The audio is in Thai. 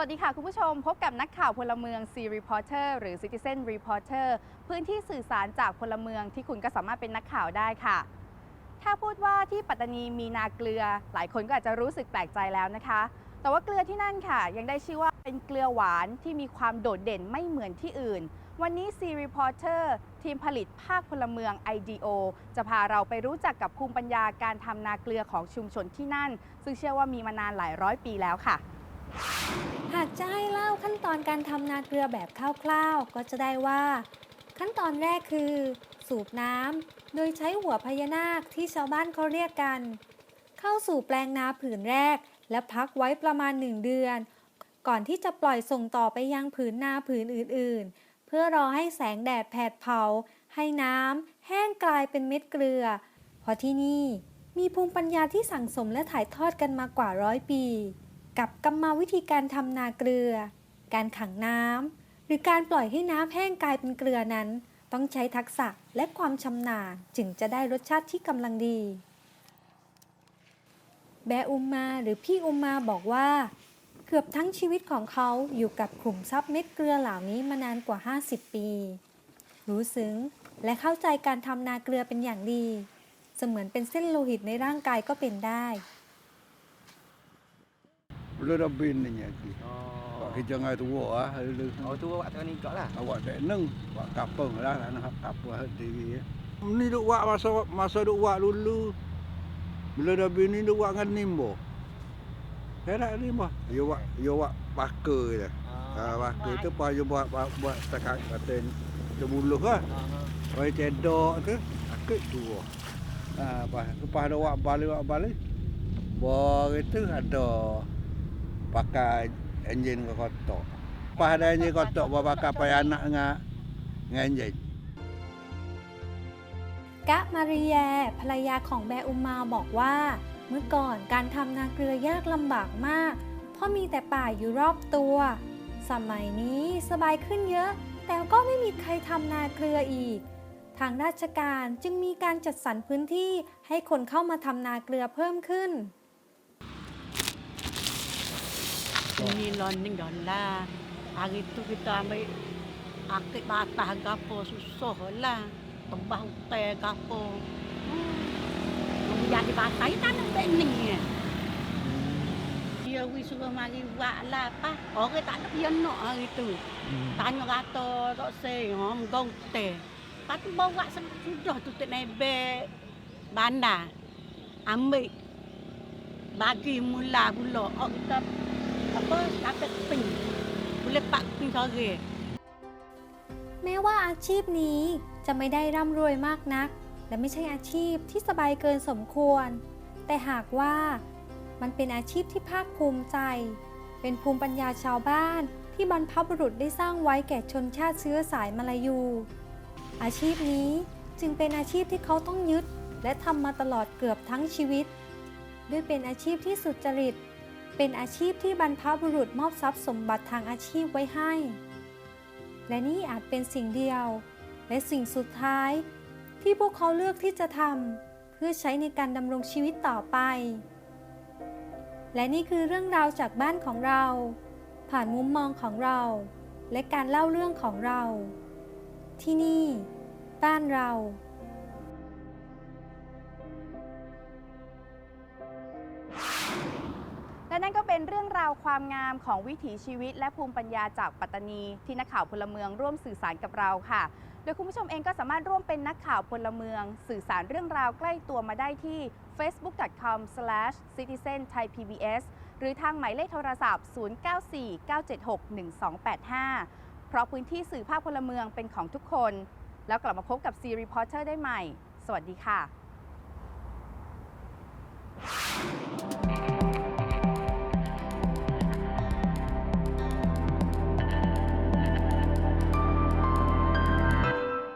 วัสดีค่ะ คุณผู้ชมพบกับนักข่าวพลเมือง C Reporter หรือ Citizen Reporter พื้นที่สื่อสารจากพลเมืองที่คุณก็สามารถเป็นนักข่าวได้ค่ะ ถ้าพูดว่าที่ปัตตานีมีนาเกลือ หลายคนก็อาจจะรู้สึกแปลกใจแล้วนะคะ แต่ว่าเกลือที่นั่นค่ะ ยังได้ชื่อว่าเป็นเกลือหวานที่มีความโดดเด่นไม่เหมือนที่อื่น วันนี้ C Reporter ทีมผลิตภาคพลเมือง IDO จะพาเราไปรู้จักกับภูมิปัญญาการทำนาเกลือของชุมชนที่นั่น ซึ่งเชื่อว่ามีมานานหลายร้อยปีแล้วค่ะ หากจะให้เล่าขั้นตอนการทำนาเกลือแบบคร่าวๆ ก็จะได้ว่า ขั้นตอนแรกคือ สูบน้ำโดยใช้หัวพญานาคที่ชาวบ้านเขาเรียกกัน เข้าสู่แปลงนาผืนแรก และพักไว้ประมาณหนึ่งเดือน ก่อนที่จะปล่อยส่งต่อไปยังผืนนาผืนอื่นๆ เพื่อรอให้แสงแดดแผดเผา ให้น้ำแห้งกลายเป็นเม็ดเกลือ เพราะที่นี่มีภูมิปัญญาที่สั่งสมและถ่ายทอดกันมากว่าร้อยปี กับกรรมวิธีการทำนาเกลือ การขังน้ำหรือการปล่อยให้น้ำแห้งกลายเป็นเกลือนั้น ต้องใช้ทักษะและความชำนาญจึงจะได้รสชาติที่กำลังดี แบอุมมาหรือพี่อุมมาบอกว่า เกือบทั้งชีวิตของเขาอยู่กับขุมทรัพย์เม็ดเกลือเหล่านี้มานานกว่า 50 ปี รู้ซึ้งและเข้าใจการทำนาเกลือเป็นอย่างดี เสมือนเป็นเส้นโลหิตในร่างกายก็เป็นได้ Belum dah bin ni lagi. Oh. Pak kerja dengan tua ah. Dulu. Oh tu awak tengah nikah lah. Awak tak neng. Buat kapung lah. Nak kapung hati. Ni duk buat masa masa duk buat dulu. Bila dah bin ni duk buat dengan nimbo. Herak nimbo. Yo buat yo buat pakai je. Ha, pakai tu pas yo buat buat, buat setakat kata sebuluh lah. Oi cedok tu. Akik tu. Ha, pas lepas ada buat balik buat balik. Bor itu ada pakai enjin ke kotak. Pas ada enjin kotak buat pakai payah anak dengan dengan enjin. กะมาริแยภรรยาของแบอุมมาบอกว่า เมื่อก่อนการทำนาเกลือยากลำบากมาก เพราะมีแต่ป่าอยู่รอบตัว สมัยนี้สบายขึ้นเยอะ แต่ก็ไม่มีใครทำนาเกลืออีก ทางราชการจึงมีการจัดสรรพื้นที่ให้คนเข้ามาทำนาเกลือเพิ่มขึ้น Nilon hola. Agi tu kita may akit bata gapo suso hola. Tumbaw te gapo. Nung jadi bata ita nang bening ya. Dia wi suka mari wa la pa. Ore tak nak yen no hari tu. Hmm. Tanya ano kata tak se hom gong te. Pat bawa sudah tu te nebe bandar. Ambil bagi mula pula. Oh kita apa dapat pin. Boleh pak pin sore. แม้ว่าอาชีพนี้จะไม่ได้ร่ำรวยมากนัก และไม่ใช่อาชีพที่สบายเกินสมควร แต่หากว่ามันเป็นอาชีพที่ภาคภูมิใจ เป็นภูมิปัญญาชาวบ้านที่บรรพบุรุษได้สร้างไว้แก่ชนชาติเชื้อสายมาลายู อาชีพนี้จึงเป็นอาชีพที่เขาต้องยึด และทำมาตลอดเกือบทั้งชีวิต ด้วยเป็นอาชีพที่สุจริต เป็นอาชีพที่บรรพบุรุษมอบทรัพย์สมบัติทางอาชีพไว้ให้ และนี่อาจเป็นสิ่งเดียว และสิ่งสุดท้าย ที่พวกเขาเลือกที่จะทำเพื่อใช้ในการดำรงชีวิตต่อไป และนี่คือเรื่องราวจากบ้านของเรา ผ่านมุมมองของเรา และการเล่าเรื่องของเรา ที่นี่ บ้านเรา นั่นก็เป็นเรื่องราวความงามของวิถีชีวิต และภูมิปัญญาจากปัตตานีที่นักข่าวพลเมืองร่วมสื่อสารกับเราค่ะ โดยคุณผู้ชมเองก็สามารถร่วมเป็นนักข่าวพลเมือง สื่อสารเรื่องราวใกล้ตัวมาได้ที่ facebook.com/citizenthai.pbs หรือทางหมายเลขโทรศัพท์ 0949761285 เพราะพื้นที่สื่อภาคพลเมืองเป็นของทุกคน แล้วกลับมาพบกับ C Reporter ได้ใหม่ สวัสดีค่ะ